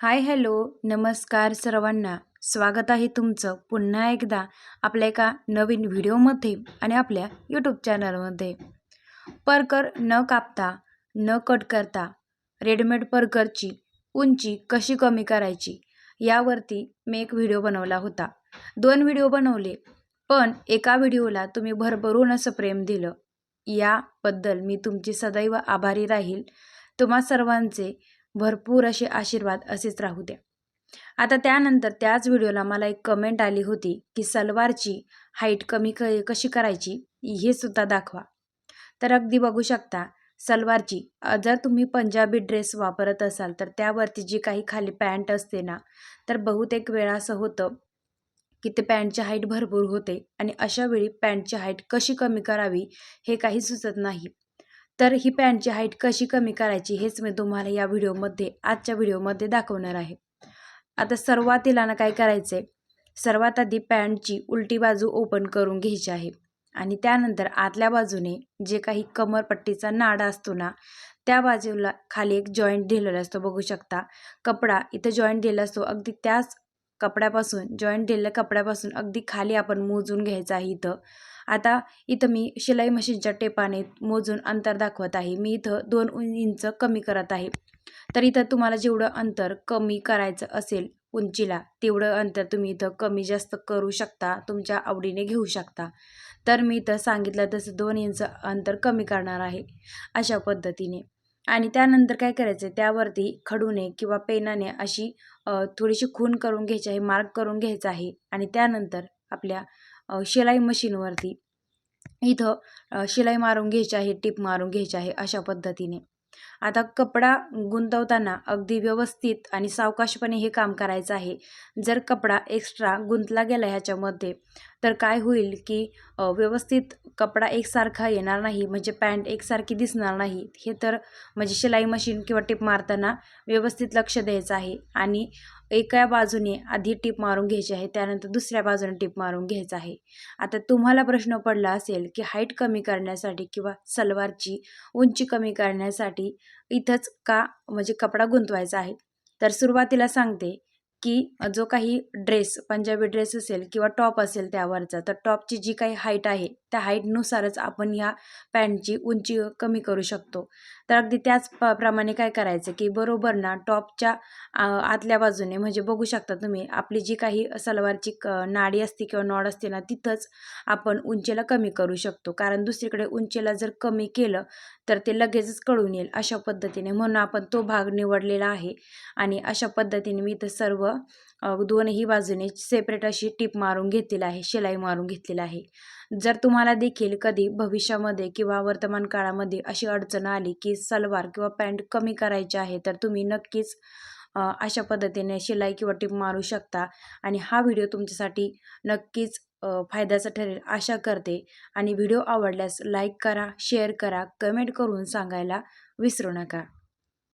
Hi hello नमस्कार सर्वांना. स्वागत आहे तुमचं पुन्हा एकदा आपल्या एका नवीन व्हिडिओमध्ये आणि आपल्या यूट्यूब चॅनलमध्ये परकर न कापता न कट करता रेडीमेड परकरची उंची कशी कमी करायची यावरती मी एक व्हिडिओ बनवला होता. दोन व्हिडिओ बनवले पण एका व्हिडिओला तुम्ही भरभरून असं प्रेम दिलं. याबद्दल मी तुमची सदैव आभारी राहील. तुम्हा सर्वांचे भरपूर असे आशीर्वाद असेच राहू द्या. आता त्यानंतर त्याच व्हिडिओला मला एक कमेंट आली होती की सलवारची हाईट कमी क कशी करायची? हे सुद्धा दाखवा. तर अगदी बघू शकता सलवारची जर तुम्ही पंजाबी ड्रेस वापरत असाल तर त्यावरती जी काही खाली पॅन्ट असते ना तर बहुतेक वेळा असं होतं की ते पॅन्टची हाईट भरपूर होते आणि अशा वेळी पॅन्टची हाईट कशी कमी करावी हे काही सुचत नाही. तर ही पॅन्टची हाईट कशी कमी करायची हेच मी तुम्हाला या व्हिडिओमध्ये आजच्या व्हिडिओमध्ये दाखवणार आहे. आता सर्वातीला ना काय करायचं आहे सर्वात आधी पॅन्टची उलटी बाजू ओपन करून घ्यायची आहे आणि त्यानंतर आतल्या बाजूने जे काही कमरपट्टीचा नाडा असतो ना त्या बाजूला खाली एक जॉईंट दिलेला असतो. बघू शकता कपडा इथं जॉईंट दिलेला असतो. अगदी त्याच कपड्यापासून जॉईंट दिलेल्या कपड्यापासून अगदी खाली आपण मोजून घ्यायचं आहे इथं. आता इथं मी शिलाई मशीनच्या टेपाने मोजून अंतर दाखवत आहे. मी इथं दोन इंच कमी करत आहे. तर इथं तुम्हाला जेवढं अंतर कमी करायचं असेल उंचीला तेवढं अंतर तुम्ही इथं कमी जास्त करू शकता तुमच्या आवडीने घेऊ शकता. तर मी इथं सांगितलं तसं दोन इंच अंतर कमी करणार आहे अशा पद्धतीने. आणि त्यानंतर काय करायचं? आहे त्यावरती खडूने किंवा पेनाने अशी थोडीशी खून करून घ्यायची आहे मार्क करून घ्यायचा आहे आणि त्यानंतर आपल्या शिलाई मशीनवरती इथं शिलाई मारून घ्यायची आहे टीप मारून घ्यायची आहे अशा पद्धतीने. आता कपडा गुंतवताना अगदी व्यवस्थित आणि सावकाशपणे हे काम करायचं आहे. जर कपडा एक्स्ट्रा गुंतला गेला ह्याच्यामध्ये तर काय होईल की व्यवस्थित कपडा एकसारखा येणार नाही म्हणजे पॅन्ट एकसारखी दिसणार नाही. हे तर म्हणजे शिलाई मशीन किंवा टिप मारताना व्यवस्थित लक्ष द्यायचं आहे. आणि एका बाजूने आधी टिप मारून घ्यायची आहे त्यानंतर दुसऱ्या बाजूने टिप मारून घ्यायचं आहे. आता तुम्हाला प्रश्न पडला असेल की हाईट कमी करण्यासाठी किंवा सलवारची उंची कमी करण्यासाठी इथंच का म्हणजे कपडा गुंतवायचा आहे? तर सुरुवातीला सांगते की जो काही ड्रेस पंजाबी ड्रेस असेल किंवा टॉप असेल त्यावरचा तर टॉपची जी काही हाईट आहे त्या हाईटनुसारच आपण ह्या पॅन्टची उंची कमी करू शकतो. तर अगदी त्याच प प्रमाणे काय करायचं की बरोबर ना टॉपच्या आतल्या बाजूने म्हणजे बघू शकता तुम्ही आपली जी काही सलवारची क नाडी असते किंवा नॉड असते ना तिथंच आपण उंचीला कमी करू शकतो. कारण दुसरीकडे उंचीला जर कमी केलं तर ते लगेचच कळून येईल अशा पद्धतीने. म्हणून आपण तो भाग निवडलेला आहे. आणि अशा पद्धतीने मी इथं सर्व दोनही बाजूने सेपरेट अशी टीप मारून घेतलेली आहे शिलाई मारून घेतलेली आहे. जर तुम्हाला देखील कधी भविष्यामध्ये किंवा वर्तमान काळामध्ये अशी अडचण आली की सलवार किंवा पॅन्ट कमी करायची आहे तर तुम्ही नक्कीच अशा पद्धतीने शिलाई किंवा टीप मारू शकता. आणि हा व्हिडिओ तुमच्यासाठी नक्कीच फायद्याचा ठरेल आशा करते. आणि व्हिडिओ आवडल्यास लाईक करा शेअर करा कमेंट करून सांगायला विसरू नका.